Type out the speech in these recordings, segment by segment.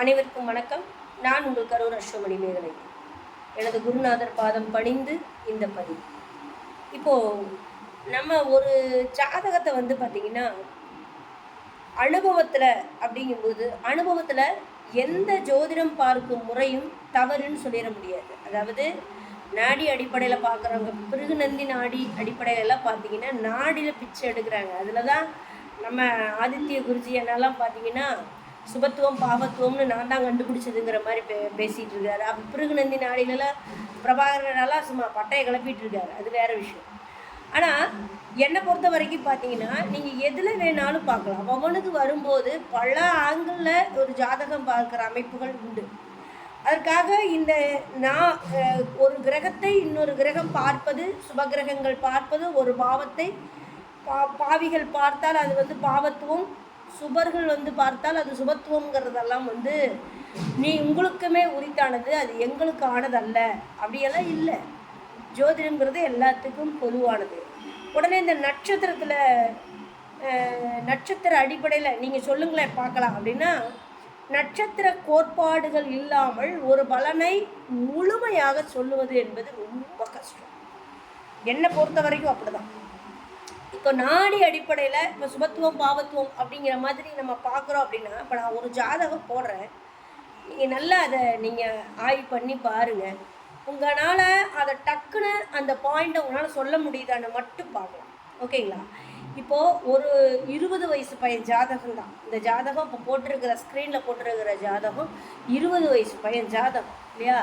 அனைவருக்கும் வணக்கம். நான் உங்கள் கரூர் அஸ்வமணி மேகலை. எனது குருநாதர் பாதம் பணிந்து இந்த பதிவு. இப்போது நம்ம ஒரு ஜாதகத்தை வந்து பார்த்திங்கன்னா அனுபவத்தில் அப்படிங்கும்போது அனுபவத்தில் எந்த ஜோதிடம் பார்க்கும் முறையும் தவறுன்னு சொல்லிட முடியாது. அதாவது நாடி அடிப்படையில் பார்க்குறவங்க பிறகு நந்தி நாடி அடிப்படையிலலாம் பார்த்தீங்கன்னா நாடியில் பிச்சை எடுக்கிறாங்க. அதில் தான் நம்ம ஆதித்ய குருஜி என்னெல்லாம் பார்த்தீங்கன்னா சுபத்துவம் பாவத்துவம்னு நான் தான் கண்டுபிடிச்சதுங்கிற மாதிரி பே பேசிகிட்டு இருக்காரு. அப்போ பிறகு நந்தி நாடிலெல்லாம் பிரபாகரனாலாம் சும்மா பட்டையை கிளப்பிட்டு இருக்காரு. அது வேற விஷயம். ஆனால் என்னை பொறுத்த வரைக்கும் பார்த்தீங்கன்னா நீங்கள் எதில் வேணாலும் பார்க்கலாம். அவனுக்கு வரும்போது பல ஆங்கிளில் ஒரு ஜாதகம் பார்க்குற அமைப்புகள் உண்டு. அதற்காக இந்த நான் ஒரு கிரகத்தை இன்னொரு கிரகம் பார்ப்பது சுபகிரகங்கள் பார்ப்பது ஒரு பாவத்தை பா பாவிகள் பார்த்தால் அது வந்து பாவத்துவம் சுபர்கள் வந்து பார்த்தால் அது சுபத்துவங்கிறதெல்லாம் வந்து நீ உங்களுக்குமே உரித்தானது அது எங்களுக்கு ஆனதல்ல அப்படியெல்லாம் இல்லை. ஜோதிடங்கிறது எல்லாத்துக்கும் பொதுவானது. உடனே இந்த நட்சத்திரத்தில் நட்சத்திர அடிப்படையில் நீங்கள் சொல்லுங்களேன் பார்க்கலாம் அப்படின்னா நட்சத்திர கோட்பாடுகள் இல்லாமல் ஒரு பலனை முழுமையாக சொல்லுவது என்பது ரொம்ப கஷ்டம். என்னை பொறுத்த வரைக்கும் அப்படிதான். இப்போ நாடி அடிப்படையில் இப்போ சுபத்துவம் பாவத்துவம் அப்படிங்கிற மாதிரி நம்ம பார்க்குறோம் அப்படின்னா இப்போ நான் ஒரு ஜாதகம் போடுறேன். நீங்கள் நல்லா அதை நீங்கள் ஆய்வு பண்ணி பாருங்கள் உங்களால் அதை டக்குன்னு அந்த பாயிண்ட்டை உங்களால் சொல்ல முடியுதான்னு மட்டும் பார்க்கலாம். ஓகேங்களா இப்போது ஒரு இருபது வயசு பையன் ஜாதகம் தான். இந்த ஜாதகம் இப்போ போட்டிருக்கிற ஸ்க்ரீனில் போட்டிருக்கிற ஜாதகம் இருபது வயசு பையன் ஜாதகம் இல்லையா?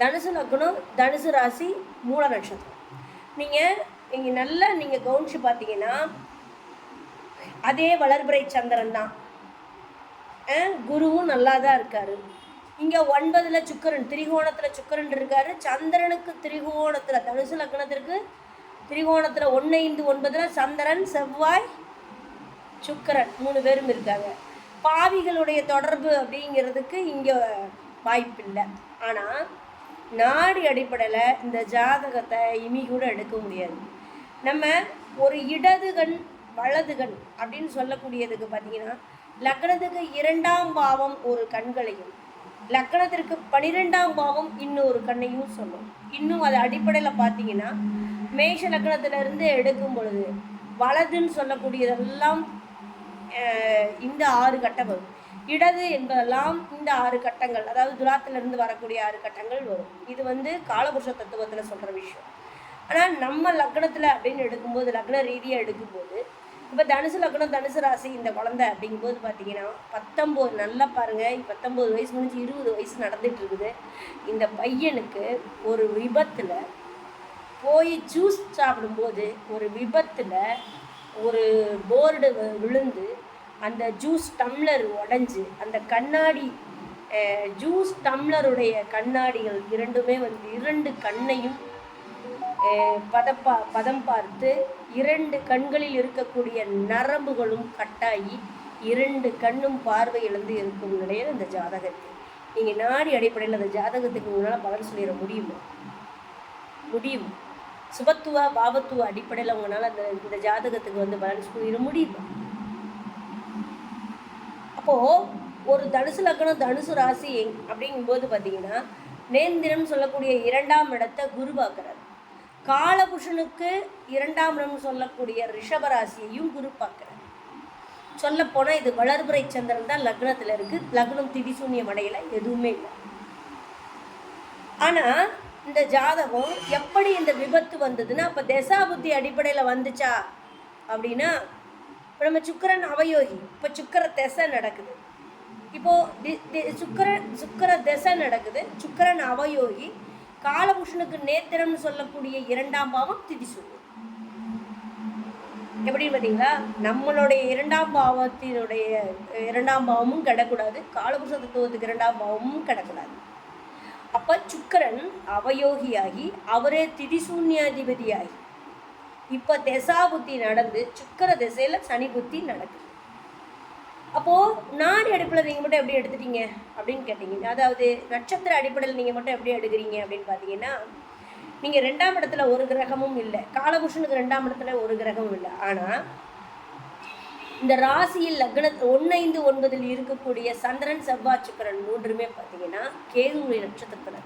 தனுசு லக்னம் தனுசு ராசி மூல நட்சத்திரம். நீங்கள் இங்கே நல்லா நீங்கள் கவனிச்சு பார்த்தீங்கன்னா அதே வளர்பிறை சந்திரன் தான். குருவும் நல்லா தான் இருக்காரு. இங்கே ஒன்பதில் சுக்கரன் திரிகோணத்தில் சுக்கரன் இருக்காரு. சந்திரனுக்கு திரிகோணத்தில் தனுசு லக்னத்திற்கு திரிகோணத்தில் ஒன்று ஐந்து ஒன்பதில் சந்திரன் செவ்வாய் சுக்கரன் மூணு பேரும் இருக்காங்க. பாவிகளுடைய தொடர்பு அப்படிங்கிறதுக்கு இங்கே வாய்ப்பில்லை. ஆனால் நாடு அடிப்படையில் இந்த ஜாதகத்தை இமி கூட எடுக்க முடியாது. நம்ம ஒரு இடது கண் வலது கண் அப்படின்னு சொல்லக்கூடியதுக்கு பார்த்தீங்கன்னா லக்னத்துக்கு இரண்டாம் பாவம் ஒரு கண்களையும் லக்னத்திற்கு பனிரெண்டாம் பாவம் இன்னொரு கண்ணையும் சொல்லும். இன்னும் அது அடிப்படையில் பார்த்தீங்கன்னா மேஷ லக்னத்திலிருந்து எடுக்கும் பொழுது வலதுன்னு சொல்லக்கூடியதெல்லாம் இந்த ஆறு கட்டம் வரும். இடது என்பதெல்லாம் இந்த ஆறு கட்டங்கள் அதாவது துலாத்திலிருந்து வரக்கூடிய ஆறு கட்டங்கள் வரும். இது வந்து காலபுருஷ தத்துவத்தில் சொல்கிற விஷயம். ஆனால் நம்ம லக்னத்தில் அப்படின்னு எடுக்கும்போது லக்ன ரீதியாக எடுக்கும்போது இப்போ தனுசு லக்னம் தனுசு ராசி இந்த குழந்தை அப்படிங்கும்போது பார்த்தீங்கன்னா பத்தொம்போது நல்லா பாருங்கள் பத்தொம்போது வயசு முடிஞ்சு இருபது வயசு நடந்துட்டு இருக்குது இந்த பையனுக்கு ஒரு விபத்தில் போய் ஜூஸ் சாப்பிடும்போது ஒரு விபத்தில் ஒரு போர்டு விழுந்து அந்த ஜூஸ் டம்ளர் உடஞ்சி அந்த கண்ணாடி ஜூஸ் டம்ளருடைய கண்ணாடிகள் இரண்டுமே வந்து இரண்டு கண்ணையும் பதப்பா பதம் பார்த்து இரண்டு கண்களில் இருக்கக்கூடிய நரம்புகளும் கட்டாகி இரண்டு கண்ணும் பார்வை இழந்து இருக்கும் நிலையில் இந்த ஜாதகத்தை நீங்கள் நாடி அடிப்படையில் அந்த ஜாதகத்துக்கு உங்களால் பலன் சொல்லிட முடியுமா? முடியும்? சுபத்துவ பாவத்துவ அடிப்படையில் உங்களால் அந்த இந்த ஜாதகத்துக்கு வந்து பலன் சொல்லிட முடியுமா? அப்போது ஒரு தனுசு லக்னம் தனுசு ராசி அப்படிங்கும்போது பார்த்தீங்கன்னா நேந்திரம் சொல்லக்கூடிய இரண்டாம் இடத்தை குரு பார்க்குறாரு. காலபுஷனுக்கு இரண்டாம் இடம் சொல்லக்கூடிய ரிஷபராசியையும் குரு பார்க்குறாரு. சொல்லப்போனால் இது வளர்புரை சந்திரன் தான் லக்னத்தில் இருக்குது லக்னம் திடிசூன்யம் அடையில எதுவுமே இல்லை. ஆனால் இந்த ஜாதகம் எப்படி இந்த விபத்து வந்ததுன்னா அப்போ தசாபுத்தி அடிப்படையில் வந்துச்சா அப்படின்னா இப்போ நம்ம சுக்கரன் அவயோகி. இப்போ சுக்கர திசை நடக்குது. இப்போது சுக்கர சுக்கர திசை நடக்குது. சுக்கரன் அவயோகி. காலபுஷனுக்கு நேத்திரம்னு சொல்லக்கூடிய இரண்டாம் பாவம் திதிசூன்யம் எப்படி பார்த்தீங்களா? நம்மளுடைய இரண்டாம் பாவத்தினுடைய இரண்டாம் பாவமும் கிடக்கூடாது காலபுருஷ தத்துவத்துக்கு இரண்டாம் பாவமும் கிடக்கூடாது அப்போ சுக்கரன் அவயோகியாகி அவரே திதிசூன்யாதிபதியாகி. இப்போ திசா புத்தி நடந்து சுக்கர திசையில் சனி புத்தி நடக்குது. அப்போது நாடி அடிப்படையில் நீங்கள் மட்டும் எப்படி எடுத்துட்டீங்க அப்படின்னு கேட்டிங்க. அதாவது நட்சத்திர அடிப்படையில் நீங்கள் மட்டும் எப்படி எடுக்கிறீங்க அப்படின்னு பார்த்தீங்கன்னா நீங்கள் ரெண்டாம் இடத்துல ஒரு கிரகமும் இல்லை. காலபுஷனுக்கு ரெண்டாம் இடத்துல ஒரு கிரகமும் இல்லை. ஆனால் இந்த ராசியில் லக்ன ஒன்று ஐந்து ஒன்பதில் இருக்கக்கூடிய சந்திரன் செவ்வாய் சுக்கரன் மூன்றுமே பார்த்தீங்கன்னா கேதுவுடைய நட்சத்திரத்தில்.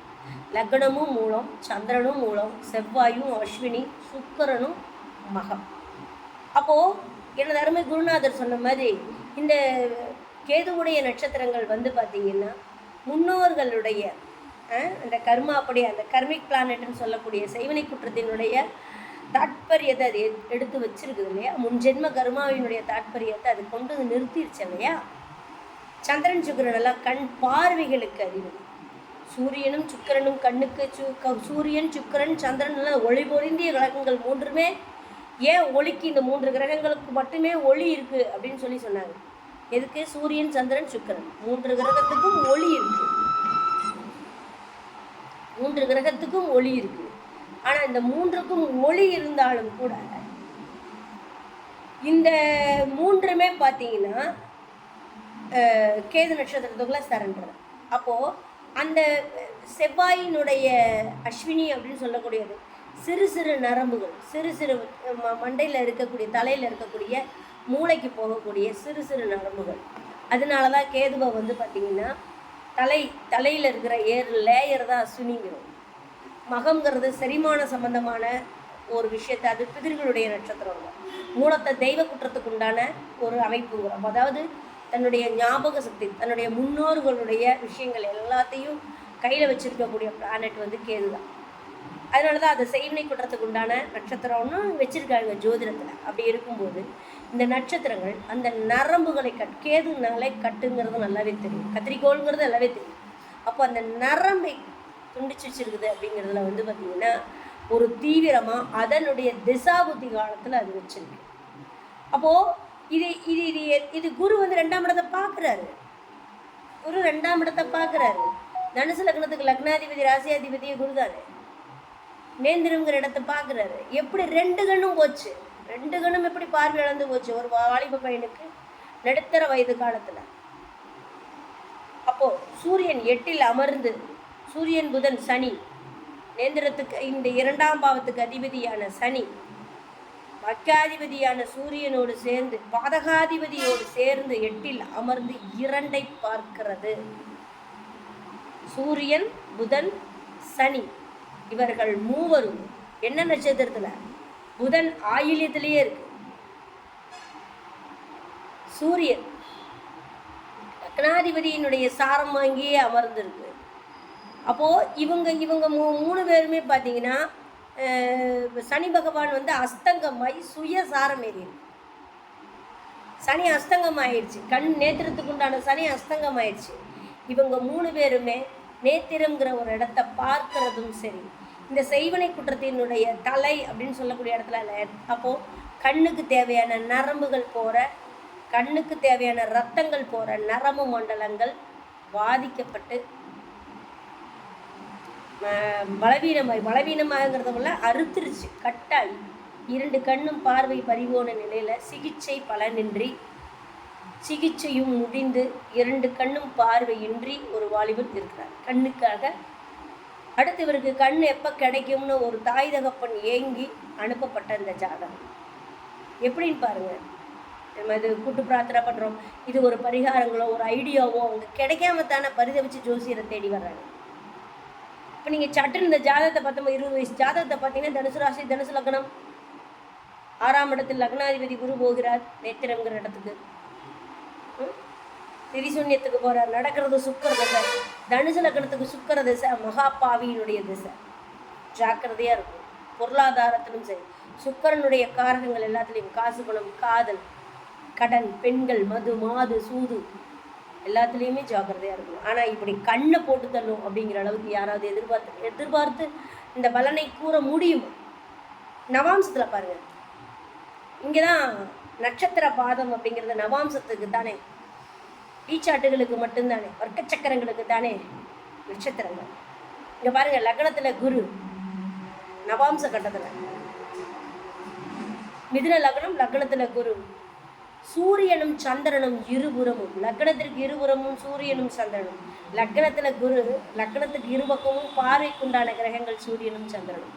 லக்னமும் மூலம் சந்திரனும் மூலம் செவ்வாயும் அஸ்வினி சுக்கரனும் மகம். அப்போது எனது அருமை குருநாதர் சொன்ன மாதிரி இந்த கேதுவுடைய நட்சத்திரங்கள் வந்து பார்த்தீங்கன்னா முன்னோர்களுடைய அந்த அந்த கர்மாப்படி அந்த கர்மிக் பிளானட்னு சொல்லக்கூடிய செய்வினை குற்றத்தினுடைய தாற்பயத்தை அது எடுத்து வச்சிருக்குது இல்லையா? முன் ஜென்ம கர்மாவினுடைய தாற்பயத்தை அது கொண்டு வந்து நிறுத்திடுச்சு இல்லையா? சந்திரன் சுக்கரன் எல்லாம் கண் பார்வைகளுக்கு அதிபதி சூரியனும் சுக்கிரனும் கண்ணுக்கு சு க- சூரியன் சுக்கிரன் சந்திரன் எல்லாம் ஒளி பொருந்திய விளக்கங்கள் மூன்றுமே ஏன் ஒளிக்கு இந்த மூன்று கிரகங்களுக்கு மட்டுமே ஒளி இருக்கு அப்படின்னு சொல்லி சொன்னாங்க. எதுக்கு? சூரியன் சந்திரன் சுக்கிரன். மூன்று கிரகத்துக்கும் ஒளி இருக்கு. மூன்று கிரகத்துக்கும் ஒளி இருக்கு. ஆனா இந்த மூன்றுக்கும் ஒளி இருந்தாலும் கூட இந்த மூன்றுமே பார்த்தீங்கன்னா கேது நட்சத்திரத்துக்குள்ள சரண்டர். அப்போது அந்த செவ்வாயினுடைய அஸ்வினி அப்படின்னு சொல்லக்கூடியது. சிறு சிறு நரம்புகள் சிறு சிறு ம மண்டையில் இருக்கக்கூடிய தலையில் இருக்கக்கூடிய மூளைக்கு போகக்கூடிய சிறு சிறு நரம்புகள். அதனால தான் கேதுவை வந்து பார்த்திங்கன்னா தலை தலையில் இருக்கிற ஏர் லேயர் தான் அஸ்வினிங்கிறோம். மகம்ங்கிறது செரிமான சம்பந்தமான ஒரு விஷயத்தை அது பிதிர்களுடைய நட்சத்திரம் மூலத்தை தெய்வ குற்றத்துக்கு உண்டான ஒரு அமைப்புங்கிறோம். அதாவது தன்னுடைய ஞாபக சக்தி தன்னுடைய முன்னோர்களுடைய விஷயங்கள் எல்லாத்தையும் கையில் வச்சுருக்கக்கூடிய பிளானட் வந்து கேது தான் அதனால தான் அதை செய்வினை குற்றத்துக்கு உண்டான நட்சத்திரம்னு வச்சிருக்காங்க ஜோதிடத்தில். அப்படி இருக்கும்போது இந்த நட்சத்திரங்கள் அந்த நரம்புகளை கட் கேதுனாலே கட்டுங்கிறது நல்லாவே தெரியும். கத்திரிக்கோளுங்கிறது நல்லாவே தெரியும். அப்போ அந்த நரம்பை துண்டிச்சு வச்சிருக்குது அப்படிங்கிறதுல வந்து பார்த்திங்கன்னா ஒரு தீவிரமாக அதனுடைய திசாபுத்தி காலத்தில் அது வச்சிருக்கு. அப்போது இது இது இது இது குரு வந்து ரெண்டாம் இடத்தை பார்க்குறாரு குரு ரெண்டாம் இடத்தை பார்க்குறாரு தனுசு லக்னத்துக்கு லக்னாதிபதி ராசியாதிபதியே குரு தானே. நேந்திரங்கிற இடத்த பார்க்குறாரு. எப்படி ரெண்டு கண்ணும் போச்சு? ரெண்டு கண்ணும் எப்படி பார்வை இழந்து போச்சு? ஒரு வாலிப பையனுக்கு நடுத்தர வயது காலத்தில். அப்போ சூரியன் எட்டில் அமர்ந்து சூரியன் புதன் சனி நேந்திரத்துக்கு இந்த இரண்டாம் பாவத்துக்கு அதிபதியான சனி மக்காதிபதியான சூரியனோடு சேர்ந்து பாதகாதிபதியோடு சேர்ந்து எட்டில் அமர்ந்து இரண்டை பார்க்கிறது. சூரியன் புதன் சனி. இவர்கள் மூவரும் என்ன நட்சத்திரத்துல? புதன் ஆயில்யத்திலேயே இருக்கு. சூரியன் லக்னாதிபதியினுடைய சாரம் வாங்கியே அமர்ந்திருக்கு. அப்போது இவங்க இவங்க மூ மூணு பேருமே பார்த்தீங்கன்னா சனி பகவான் வந்து அஸ்தங்கமாய் சுய சாரம் ஏறியிருக்கு. சனி அஸ்தங்கம் ஆயிடுச்சு கண் நேத்திரத்துக்கு உண்டான சனி அஸ்தங்கம் ஆயிடுச்சு இவங்க மூணு பேருமே நேத்திரம்ங்கிற ஒரு இடத்த பார்க்கறதும் சரி இந்த செய்வனை குற்றத்தினுடைய தலை அப்படின்னு சொல்லக்கூடிய இடத்துல இல்லை. அப்போ கண்ணுக்கு தேவையான நரம்புகள் போற கண்ணுக்கு தேவையான ரத்தங்கள் போற நரம்பு மண்டலங்கள் பாதிக்கப்பட்டு பலவீனமாய் பலவீனமாகங்கிறத போல அறுத்துருச்சு கட்டாய். இரண்டு கண்ணும் பார்வை பறிபோன நிலையில சிகிச்சை பலனின்றி சிகிச்சையும் முடிந்து இரண்டு கண்ணும் பார்வையின்றி ஒரு வாலிபன் இருக்கிறார். கண்ணுக்காக அடுத்து இவருக்கு கண் எப்போ கிடைக்கும்னு ஒரு தாய் தகப்பன் ஏங்கி அனுப்பப்பட்ட இந்த ஜாதகம். எப்படின்னு பாருங்க. நம்ம இது கூட்டு பிரார்த்தனை பண்ணுறோம் இது ஒரு பரிகாரங்களோ ஒரு ஐடியாவோ அவங்க கிடைக்காம தானே பரிதவிச்சு ஜோசியரை தேடி வர்றாங்க. இப்போ நீங்கள் சட்டுன்னு இந்த ஜாதகத்தை பார்த்தோம் இருபது வயசு ஜாதகத்தை பார்த்தீங்கன்னா தனுசு ராசி தனுசு லக்னம். ஆறாம் இடத்தில் லக்னாதிபதி குரு போகிறார் நேத்திரங்கிற இடத்துக்கு. திரிசூன்யத்துக்கு போகிறார் நடக்கிறது சுக்கர திசை. தனுசு லக்னத்துக்கு சுக்கர திசை மகாபாவியினுடைய திசை. ஜாக்கிரதையாக இருக்கும். பொருளாதாரத்திலும் சரி. சுக்கரனுடைய காரகங்கள் எல்லாத்துலேயும் காசு பணம் காதல் கடன் பெண்கள் மது மாது சூது எல்லாத்துலேயுமே ஜாக்கிரதையாக இருக்கணும் ஆனால் இப்படி கண்ணை போட்டு தள்ளும் அப்படிங்கிற அளவுக்கு யாராவது எதிர்பார்த்து எதிர்பார்த்து இந்த பலனை கூற முடியும். நவாம்சத்தில் பாருங்கள் இங்கே தான் நட்சத்திர பாதம் அப்படிங்கிறது நவாம்சத்துக்கு தானே ஈச்சாட்டுகளுக்கு மட்டும்தானே வர்க்க சக்கரங்களுக்கு தானே நட்சத்திரங்கள். இங்கே பாருங்க லக்னத்தில் குரு நவாம்ச கட்டத்தில். மிதுன லக்னம் லக்னத்தில் குரு. சூரியனும் சந்திரனும் இருபுறமும் லக்னத்திற்கு இருபுறமும் சூரியனும் சந்திரனும். லக்னத்தில் குரு லக்னத்துக்கு இருபக்கமும் பார்வைக்குண்டான கிரகங்கள் சூரியனும் சந்திரனும்.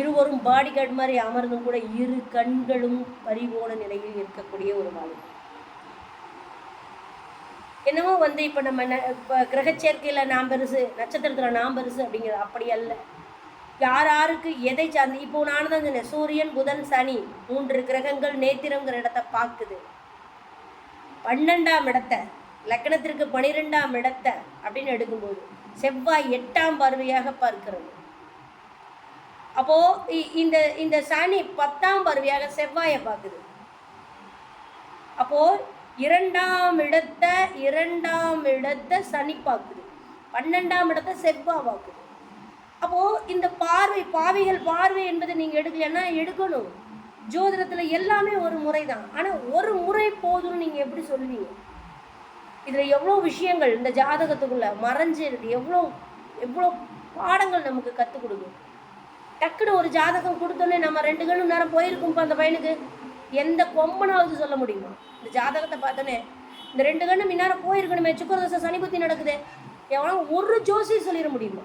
இருவரும் பாடிகார்டு மாதிரி அமர்ந்தும் கூட இரு கண்களும் பறிபோன நிலையில் இருக்கக்கூடிய ஒரு வாலிபன் என்னமோ வந்து இப்போ நம்ம ந- இப்போ கிரகச்சேர்க்கையில் நாம் பெருசு நட்சத்திரத்தில் நாம் பெருசு அப்படிங்கிறது அப்படி அல்ல. யார் யாருக்கு எதை சார்ந்து இப்போ நான் தான் சொன்னேன் சூரியன் புதன் சனி மூன்று கிரகங்கள் நேத்திரங்கிற இடத்த பார்க்குது. பன்னெண்டாம் இடத்த லக்னத்திற்கு பனிரெண்டாம் இடத்த அப்படின்னு எடுக்கும்போது செவ்வாய் எட்டாம் பார்வையாக பார்க்கிறது. அப்போ இ- இந்த இந்த சனி பத்தாம் பார்வையாக செவ்வாயை பார்க்குது. அப்போ இரண்டாம் இடத்த இரண்டாம் இடத்த சனி பார்க்குது. பன்னெண்டாம் இடத்த செவ்வா பார்க்குது. அப்போ இந்த பார்வை பாவிகள் பார்வை என்பதை நீங்க எடுக்கலைன்னா எடுக்கணும். ஜோதிடத்துல எல்லாமே ஒரு முறை தான் ஆனா ஒரு முறை போதும்னு நீங்க எப்படி சொல்லுவீங்க? இதுல எவ்வளோ விஷயங்கள் இந்த ஜாதகத்துக்குள்ள மறைஞ்சு இருக்கு. எவ்வளோ எவ்வளோ பாடங்கள் நமக்கு கற்றுக் கொடுக்கும். டக்குன்னு ஒரு ஜாதகம் கொடுத்தோன்னே நம்ம ரெண்டு கணம் நேரம் போயிருக்கும்ப்பா அந்த பையனுக்கு. எந்த கொம்பனாவது சொல்ல முடியுமா? இந்த ஜாதகத்தை பார்த்தோன்னே இந்த ரெண்டு கண்ணு முன்னாரம் போயிருக்கணுமே சுக்கரதசை சனி புத்தி நடக்குது எவனோ ஒரு ஜோசி சொல்லிட முடியுமா?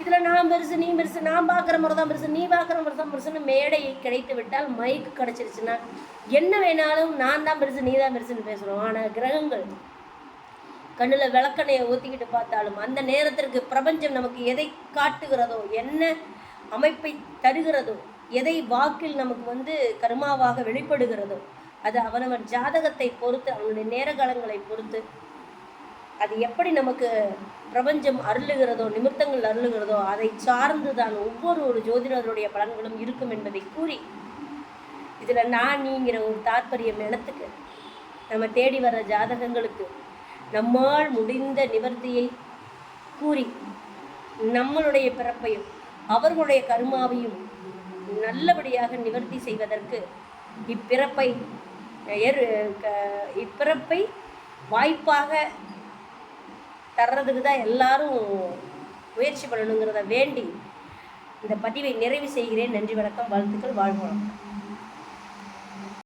இதுல நான் பெருசு நீ பெருசு நான் பார்க்குற முறை தான் பெருசு நீ பார்க்குற முறை தான் பெருசுன்னு மேடையை கிடைத்து விட்டால் மைக்கு கிடச்சிருச்சுன்னா என்ன வேணாலும் நான் தான் பெருசு நீ தான் பெருசுன்னு பேசுகிறோம் ஆனால் கிரகங்கள் கண்ணில் விளக்கணையை ஊற்றிக்கிட்டு பார்த்தாலும் அந்த நேரத்திற்கு பிரபஞ்சம் நமக்கு எதை காட்டுகிறதோ என்ன அமைப்பை தருகிறதோ எதை வாக்கில் நமக்கு வந்து கர்மாவாக வெளிப்படுகிறதோ அது அவனவன் ஜாதகத்தை பொறுத்து அவனுடைய நேரகாலங்களை பொறுத்து அது எப்படி நமக்கு பிரபஞ்சம் அருளுகிறதோ நிமித்தங்கள் அருளுகிறதோ அதை சார்ந்து தான் ஒவ்வொரு ஒரு ஜோதிடருடைய பலன்களும் இருக்கும் என்பதை கூறி இதில் நான் நீங்கிற ஒரு தாற்பயம் இனத்துக்கு நம்ம தேடி வர ஜாதகங்களுக்கு நம்மால் முடிந்த நிவர்த்தியை கூறி நம்மளுடைய பிறப்பையும் அவர்களுடைய கருமாவையும் நல்லபடியாக நிவர்த்தி செய்வதற்கு இப்பிறப்பை ஏறு க- இப்பிறப்பை வாய்ப்பாக தர்றதுக்கு தான் எல்லாரும் முயற்சி பண்ணணுங்கிறத வேண்டி இந்த பதிவை நிறைவு செய்கிறேன். நன்றி வணக்கம் வாழ்த்துக்கள் வாழ்வோம்.